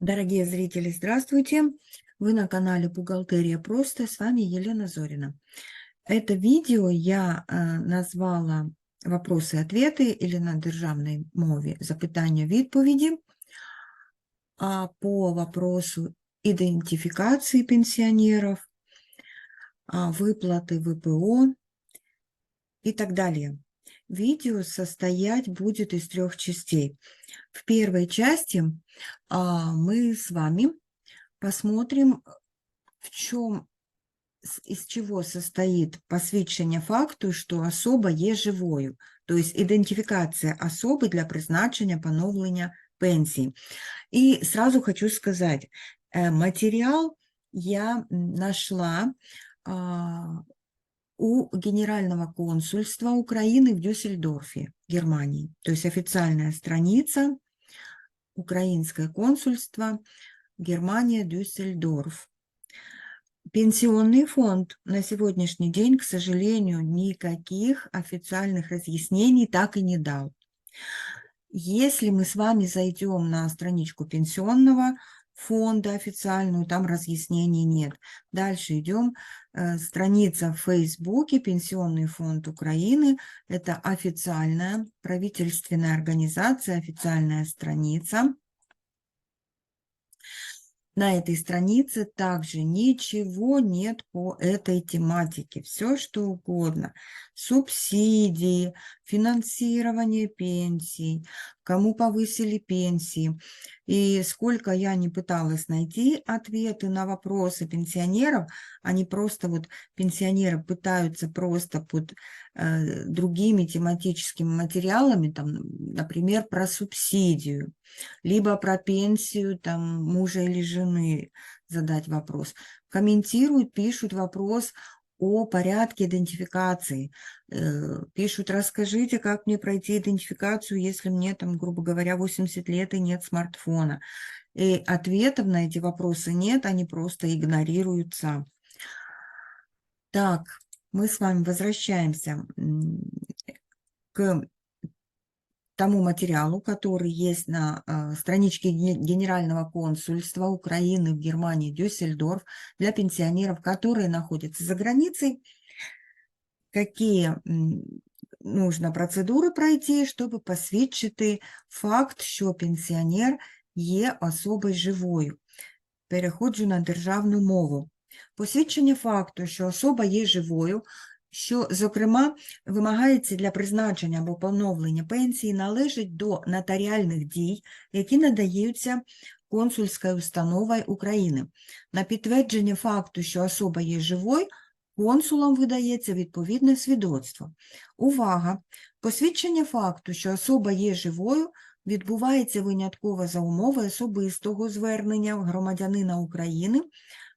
Дорогие зрители, здравствуйте! Вы на канале Бухгалтерия просто, с вами Елена Зорина. Это видео я э, назвала «Вопросы-ответы» или на державной мові «Запитання-відповіді» а по вопросу идентификации пенсионеров, а, выплаты ВПО и так далее. Видео состоять будет из трех частей. В первой части а, мы с вами посмотрим, в чем, с- из чего состоит посвідчення факту, що особа є живою, тобто ідентифікація особи для призначення поновлення пенсії. И сразу хочу сказать, э, материал я м, нашла а, у Генерального консульства Украины в Дюссельдорфе, Германии. То есть официальная страница Украинское консульство Германия, Дюссельдорф. Пенсионный фонд на сегодняшний день, к сожалению, никаких официальных разъяснений так и не дал. Если мы с вами зайдем на страничку пенсионного фонда официальную, там разъяснений нет. Дальше идем. Э, Страница в Фейсбуке Пенсионный фонд Украины. Это официальная правительственная организация, официальная страница. На этой странице также ничего нет по этой тематике. Все что угодно. Субсидии, финансирование пенсий, кому повысили пенсии. И сколько я не пыталась найти ответы на вопросы пенсионеров, они просто вот, пенсионеры пытаются просто под э, другими тематическими материалами, там, например, про субсидию, либо про пенсию там, мужа или жены задать вопрос. Комментируют, пишут вопрос о порядке идентификации. Э, Пишут, расскажите, как мне пройти идентификацию, если мне, там, грубо говоря, 80 лет и нет смартфона. И ответов на эти вопросы нет, они просто игнорируются. Так, мы с вами возвращаемся к тому материалу, который есть на э, страничке Ге- Генерального консульства Украины в Германии, Дюссельдорф, для пенсионеров, которые находятся за границей, какие м, нужно процедури пройти, щоб посвідчити факт, що пенсіонер є особою живою. Переходжу на державну мову. Посвідчення факту, що особа є живою, що, зокрема, вимагається для призначення або поновлення пенсії, належить до нотаріальних дій, які надаються консульською установою України. На підтвердження факту, що особа є живою, консулом видається відповідне свідоцтво. Увага! Посвідчення факту, що особа є живою, відбувається винятково за умови особистого звернення громадянина України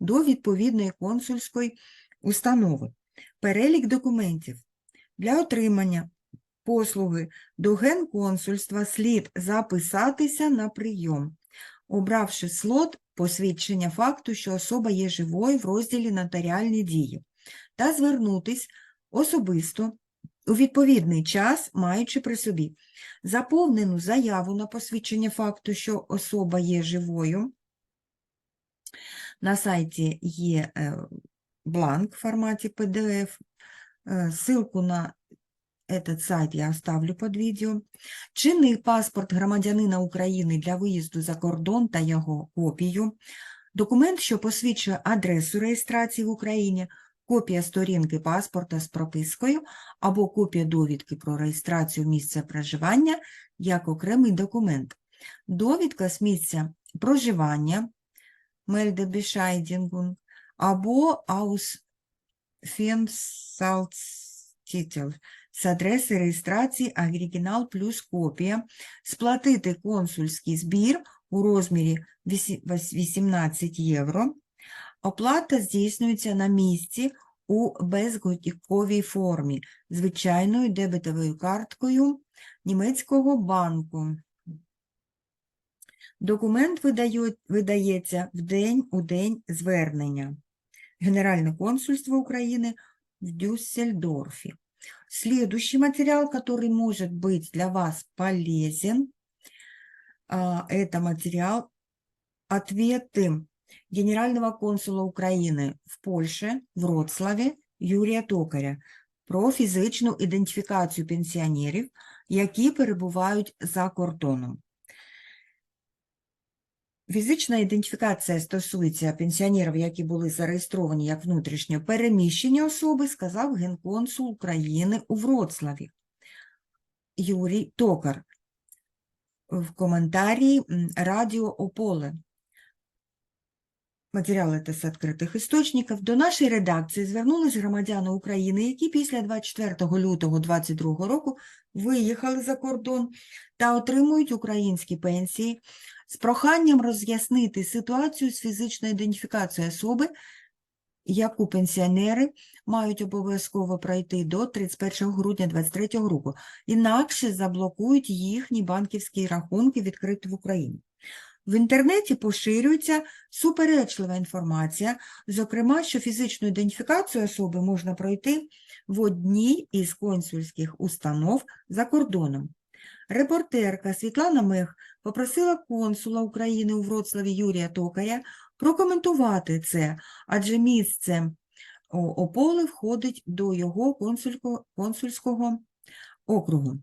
до відповідної консульської установи. Перелік документів. Для отримання послуги до генконсульства слід записатися на прийом, обравши слот посвідчення факту, що особа є живою в розділі нотаріальні дії, та звернутись особисто у відповідний час, маючи при собі заповнену заяву на посвідчення факту, що особа є живою. На сайті є е, бланк в форматі PDF. Э, Ссылку на этот сайт я оставлю под відео. Чинний паспорт громадянина України для виїзду за кордон та його копію. Документ, що посвідчує адресу реєстрації в Україні, копія сторінки паспорта з пропискою або копія довідки про реєстрацію місця проживання як окремий документ. Довідка з місця проживання Мельдебішайдінгун або Ausfensalztitel з адреси реєстрації оригінал плюс копія, сплатити консульський збір у розмірі 18 євро. Оплата здійснюється на місці у безготівковій формі, звичайною дебетовою карткою німецького банку. Документ видає- видається в день у день звернення. Генеральне консульство України в Дюссельдорфе. Следующий материал, который может быть для вас полезен, а, это материал ответы генерального консула України в Польщі, в Вроцлаві Юрія Токаря про фізичну ідентифікацію пенсіонерів, які перебувають за кордоном. Фізична ідентифікація стосується пенсіонерів, які були зареєстровані як внутрішньо переміщені особи, сказав генконсул України у Вроцлаві Юрій Токар в коментарі Радіо Ополе. Матеріали та з відкритих істочників. До нашої редакції звернулись громадяни України, які після 24 лютого 2022 року виїхали за кордон та отримують українські пенсії з проханням роз'яснити ситуацію з фізичною ідентифікацією особи, яку пенсіонери мають обов'язково пройти до 31 грудня 2023 року, інакше заблокують їхні банківські рахунки, відкриті в Україні. В інтернеті поширюється суперечлива інформація, зокрема, що фізичну ідентифікацію особи можна пройти в одній із консульських установ за кордоном. Репортерка Світлана Мех попросила консула України у Вроцлаві Юрія Токаря прокоментувати це, адже місце Ополи входить до його консульського округу.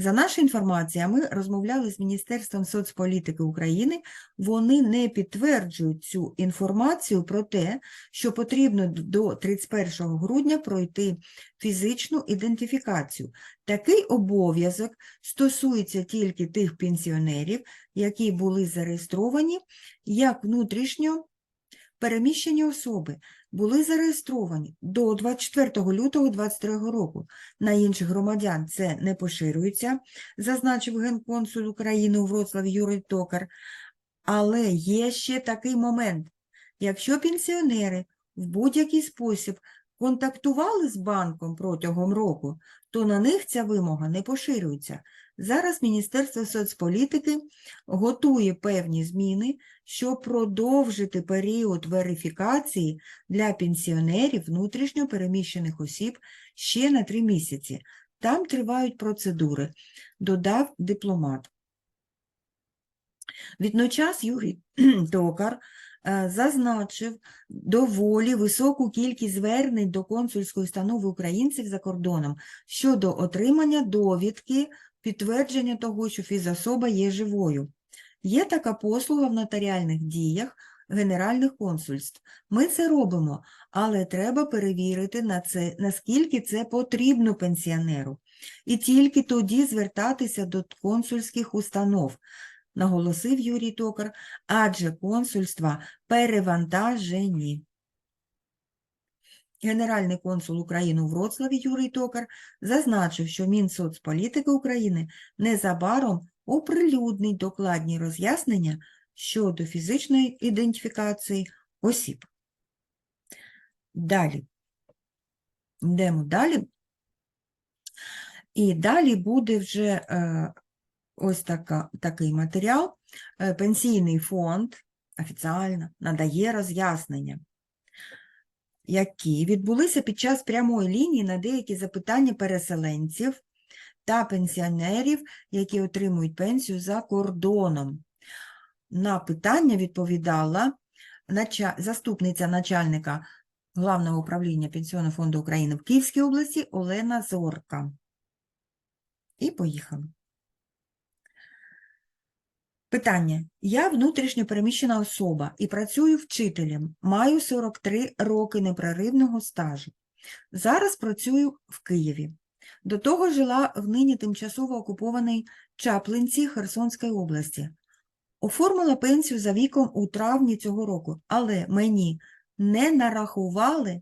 За нашою інформацією, ми розмовляли з Міністерством соцполітики України. Вони не підтверджують цю інформацію про те, що потрібно до 31 грудня пройти фізичну ідентифікацію. Такий обов'язок стосується тільки тих пенсіонерів, які були зареєстровані як внутрішньо переміщені особи, були зареєстровані до 24 лютого 2023 року. На інших громадян це не поширюється, зазначив генконсул України у Вроцлаві Юрій Токар. Але є ще такий момент. Якщо пенсіонери в будь-який спосіб контактували з банком протягом року, то на них ця вимога не поширюється. Зараз Міністерство соцполітики готує певні зміни, щоб продовжити період верифікації для пенсіонерів внутрішньо переміщених осіб ще на три місяці. Там тривають процедури, додав дипломат. Відночас Юрій Токар е, зазначив доволі високу кількість звернень до консульської установи українців за кордоном щодо отримання довідки підтвердження того, що фізособа є живою. Є така послуга в нотаріальних діях генеральних консульств. Ми це робимо, але треба перевірити на це, наскільки це потрібно пенсіонеру. І тільки тоді звертатися до консульських установ, наголосив Юрій Токар, адже консульства перевантажені. Генеральний консул України у Вроцлаві Юрій Токар зазначив, що Мінсоцполітики України незабаром оприлюднить докладні роз'яснення щодо фізичної ідентифікації осіб. Далі. Йдемо далі. І далі буде вже е, ось така, такий матеріал. Е, Пенсійний фонд офіціально надає роз'яснення які відбулися під час прямої лінії на деякі запитання переселенців та пенсіонерів, які отримують пенсію за кордоном. На питання відповідала заступниця начальника Главного управління Пенсійного фонду України в Київській області Олена Зорка. І поїхали. Питання. Я внутрішньо переміщена особа і працюю вчителем. Маю 43 роки непреривного стажу. Зараз працюю в Києві. До того жила в нині тимчасово окупованій Чаплинці Херсонської області. Оформила пенсію за віком у травні цього року, але мені не нарахували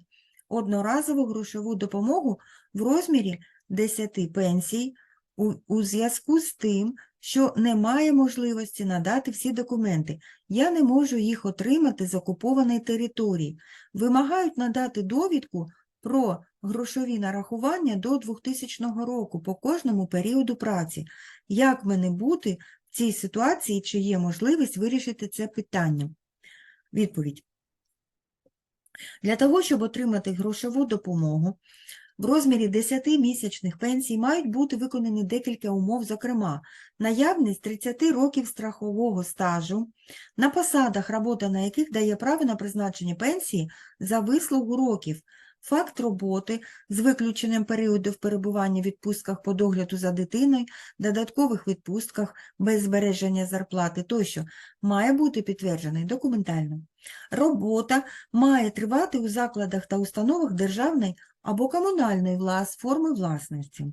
одноразову грошову допомогу в розмірі 10 пенсій у, у зв'язку з тим, що немає можливості надати всі документи. Я не можу їх отримати з окупованої території. Вимагають надати довідку про грошові нарахування до 2000 року по кожному періоду праці. Як мене бути в цій ситуації, чи є можливість вирішити це питання? Відповідь. Для того, щоб отримати грошову допомогу, в розмірі 10 місячних пенсій мають бути виконані декілька умов, зокрема, наявність 30 років страхового стажу, на посадах, робота на яких дає право на призначення пенсії за вислугу років, факт роботи з виключенням періодів перебування в відпустках по догляду за дитиною, додаткових відпустках без збереження зарплати тощо має бути підтверджений документально. Робота має тривати у закладах та установах державної або комунальної влас... форми власності.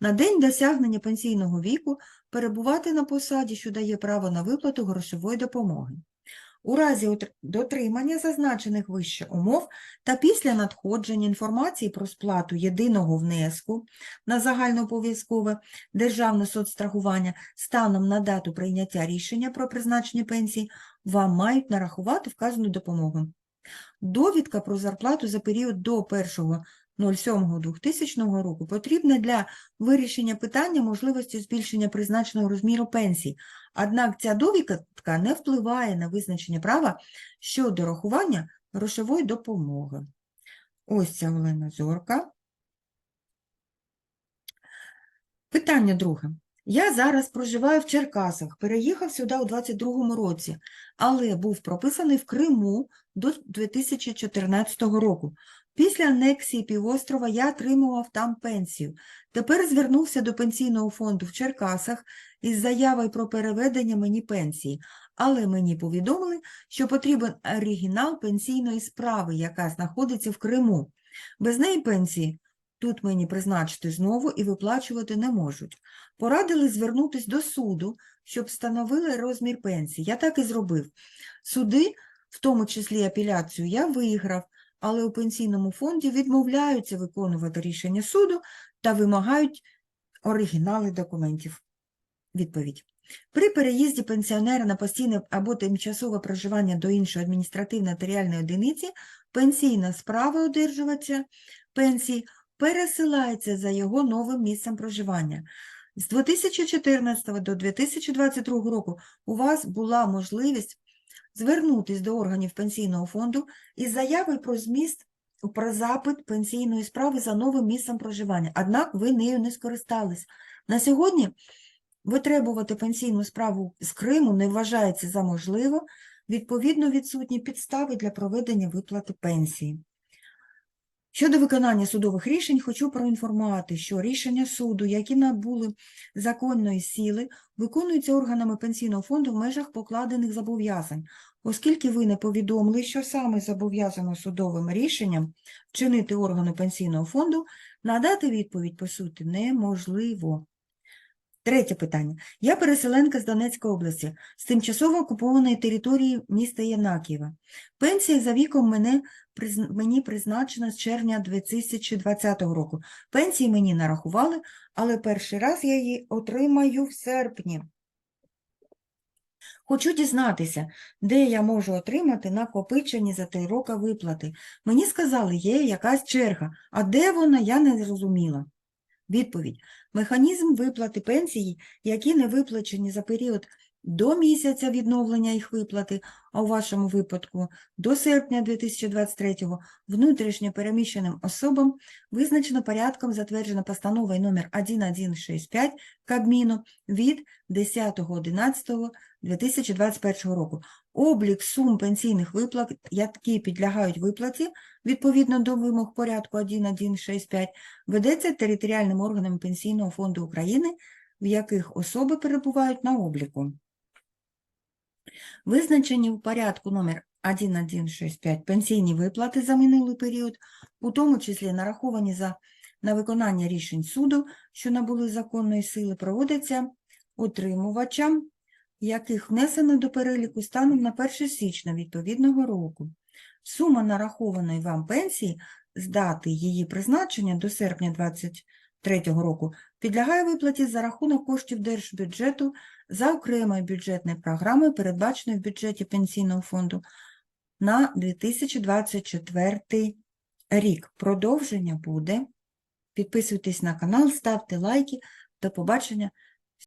На день досягнення пенсійного віку перебувати на посаді, що дає право на виплату грошової допомоги. У разі дотримання зазначених вище умов та після надходження інформації про сплату єдиного внеску на загальнообов'язкове державне соцстрахування станом на дату прийняття рішення про призначення пенсії, вам мають нарахувати вказану допомогу. Довідка про зарплату за період до 1.07.2000 року потрібна для вирішення питання можливості збільшення призначеного розміру пенсій, однак ця довідка не впливає на визначення права щодо рахування грошової допомоги. Ось ця Олена Зорка. Питання друге. Я зараз проживаю в Черкасах, переїхав сюди у 22-му році, але був прописаний в Криму до 2014 року. Після анексії півострова я отримував там пенсію. Тепер звернувся до пенсійного фонду в Черкасах із заявою про переведення мені пенсії, але мені повідомили, що потрібен оригінал пенсійної справи, яка знаходиться в Криму. Без неї пенсії тут мені призначити знову і виплачувати не можуть. Порадили звернутися до суду, щоб встановили розмір пенсії. Я так і зробив. Суди, в тому числі апеляцію, я виграв, але у пенсійному фонді відмовляються виконувати рішення суду та вимагають оригінали документів. Відповідь. При переїзді пенсіонера на постійне або тимчасове проживання до іншої адміністративно-нотаріальної одиниці пенсійна справа одержувача пенсії пересилається за його новим місцем проживання. З 2014 до 2022 року у вас була можливість звернутися до органів пенсійного фонду із заявою про зміст про запит пенсійної справи за новим місцем проживання, однак ви нею не скористались. На сьогодні витребувати пенсійну справу з Криму не вважається за можливо, відповідно відсутні підстави для проведення виплати пенсії. Щодо виконання судових рішень, хочу проінформувати, що рішення суду, які набули законної сили, виконуються органами пенсійного фонду в межах покладених зобов'язань, оскільки ви не повідомили, що саме зобов'язано судовим рішенням вчинити органу пенсійного фонду, надати відповідь по суті неможливо. Третє питання. Я переселенка з Донецької області, з тимчасово окупованої території міста Янакієва. Пенсія за віком мене, мені призначена з червня 2020 року. Пенсії мені нарахували, але перший раз я її отримаю в серпні. Хочу дізнатися, де я можу отримати накопичені за три роки виплати. Мені сказали, є якась черга, а де вона, я не зрозуміла. Відповідь. Механізм виплати пенсії, які не виплачені за період до місяця відновлення їх виплати, а у вашому випадку до серпня 2023-го внутрішньо переміщеним особам визначено порядком затверджено постановою номер 1165 Кабміну від 10.11.2021 року. Облік сум пенсійних виплат, які підлягають виплаті відповідно до вимог порядку 1165, ведеться територіальним органами Пенсійного фонду України, в яких особи перебувають на обліку. Визначені в порядку номер 1165 пенсійні виплати за минулий період, у тому числі нараховані за на виконання рішень суду, що набули законної сили, проводяться отримувачам, яких внесено до переліку станом на 1 січня відповідного року. Сума нарахованої вам пенсії з дати її призначення до серпня 2023 року підлягає виплаті за рахунок коштів держбюджету за окремою бюджетною програмою, передбаченою в бюджеті Пенсійного фонду на 2024 рік. Продовження буде. Підписуйтесь на канал, ставте лайки. До побачення